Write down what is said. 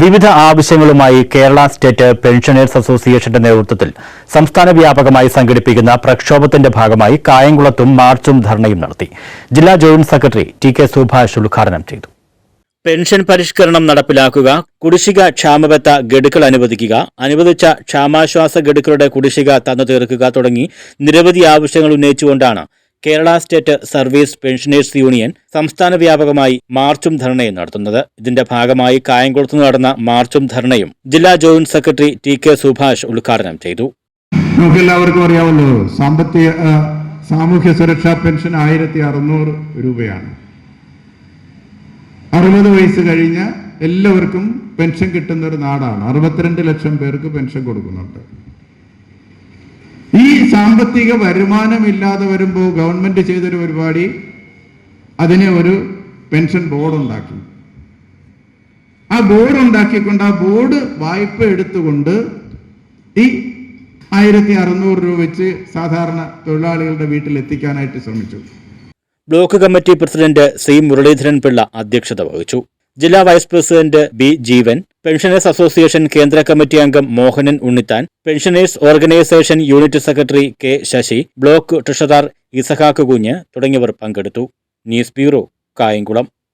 വിവിധ ആവശ്യങ്ങളുമായി Kerala state pensioners അസോസിയേഷന്റെ നേതൃത്വത്തിൽ സംസ്ഥാന വ്യാപകമായി സംഘടിപ്പിക്കുന്ന പ്രക്ഷോഭത്തിന്റെ ഭാഗമായി കായംകുളത്തും മാർച്ചും ധർണയും നടത്തി. ജില്ലാ joint secretary T K Subhash ഉദ്ഘാടനം ചെയ്തു. പെൻഷൻ പരിഷ്കരണം നടപ്പിലാക്കുക കുടിശ്ശിക ക്ഷാമബത്ത ഗഡുക്കൾ അനുവദിക്കുക അനുവദിച്ച ക്ഷാമാശ്വാസ ഗഡുക്കളുടെ കുടിശ്ശിക തന്നു തീർക്കുക തുടങ്ങി നിരവധി ആവശ്യങ്ങൾ ഉന്നയിച്ചുകൊണ്ടാണ് Kerala state service pensioners union സംസ്ഥാന വ്യാപകമായി മാർച്ചും ധർണയും നടത്തുന്നത്. ഇതിന്റെ ഭാഗമായി കായംകുളത്ത് നടന്ന മാർച്ചും ധർണയും ജില്ലാ joint secretary T K Subhash ഉദ്ഘാടനം ചെയ്തു. നമുക്ക് എല്ലാവർക്കും അറിയാമല്ലോ സാമ്പത്തിക സാമൂഹ്യ സുരക്ഷാ പെൻഷൻ ആയിരത്തി അറുന്നൂറ് രൂപയാണ്. അറുപത് വയസ്സ് കഴിഞ്ഞ എല്ലാവർക്കും പെൻഷൻ കിട്ടുന്ന ഒരു നാടാണ്. അറുപത്തിരണ്ട് ലക്ഷം പേർക്ക് പെൻഷൻ കൊടുക്കുന്നുണ്ട്. സാമ്പത്തിക വരുമാനമില്ലാതെ വരുമ്പോൾ ഗവൺമെന്റ് ചെയ്തൊരു പരിപാടി അതിനെ ഒരു പെൻഷൻ ബോർഡ് ഉണ്ടാക്കി ആ ബോർഡ് ഉണ്ടാക്കിക്കൊണ്ട് ആ ബോർഡ് വായ്പ എടുത്തുകൊണ്ട് ഈ ആയിരത്തി അറുന്നൂറ് രൂപ വെച്ച് സാധാരണ തൊഴിലാളികളുടെ വീട്ടിൽ എത്തിക്കാനായിട്ട് ശ്രമിച്ചു. Block committee president Shri Muraleedharan Pillai അധ്യക്ഷത വഹിച്ചു. ജില്ലാ vice president B Jeevan pensioners association കേന്ദ്ര കമ്മിറ്റി അംഗം Mohanan Unnithan pensioners organisation unit secretary K Sasi block treasurer Isahaq Kunju തുടങ്ങിയവർ പങ്കെടുത്തു. News bureau Kayamkulam